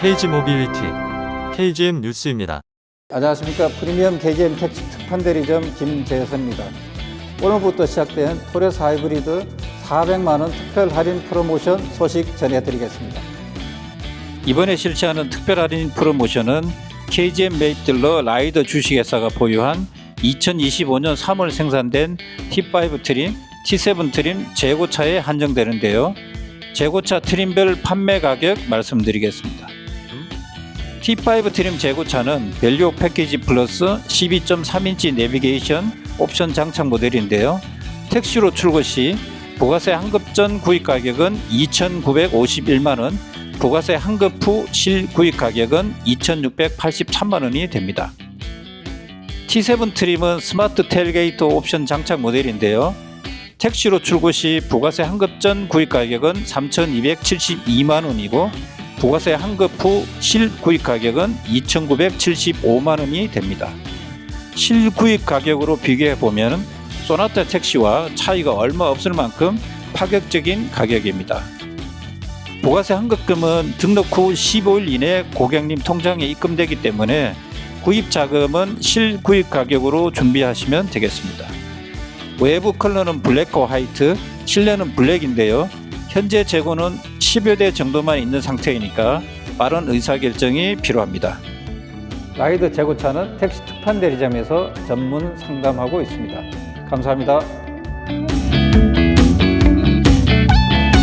KG 모빌리티 KGM 뉴스입니다. 안녕하십니까 프리미엄 KGM 택시 특판 대리점 김재선입니다. 오늘부터 시작된 토레스 하이브리드 400만 원 특별 할인 프로모션 소식 전해드리겠습니다. 이번에 실시하는 특별 할인 프로모션은 KGM 매입딜러 라이더 주식회사가 보유한 2025년 3월 생산된 T5 트림, T7 트림 재고차에 한정되는데요. 재고차 트림별 판매 가격 말씀드리겠습니다. T5 트림 재고차는 밸류 패키지 플러스 12.3인치 내비게이션 옵션 장착 모델인데요. 택시로 출고 시 부가세 환급 전 구입 가격은 2,951만 원, 부가세 환급 후 실구입 가격은 2,683만 원이 됩니다. T7 트림은 스마트 텔게이트 옵션 장착 모델인데요. 택시로 출고 시 부가세 환급 전 구입 가격은 3,272만 원이고 부가세 환급 후 실구입 가격은 2,975만 원이 됩니다. 실구입 가격으로 비교해 보면 소나타 택시와 차이가 얼마 없을 만큼 파격적인 가격입니다. 부가세 환급금은 등록 후 15일 이내 고객님 통장에 입금되기 때문에 구입 자금은 실구입 가격으로 준비하시면 되겠습니다. 외부 컬러는 블랙과 화이트, 실내는 블랙인데요. 현재 재고는 10여 대 정도만 있는 상태이니까 빠른 의사결정이 필요합니다. 라이더 재고차는 택시 특판 대리점에서 전문 상담하고 있습니다. 감사합니다.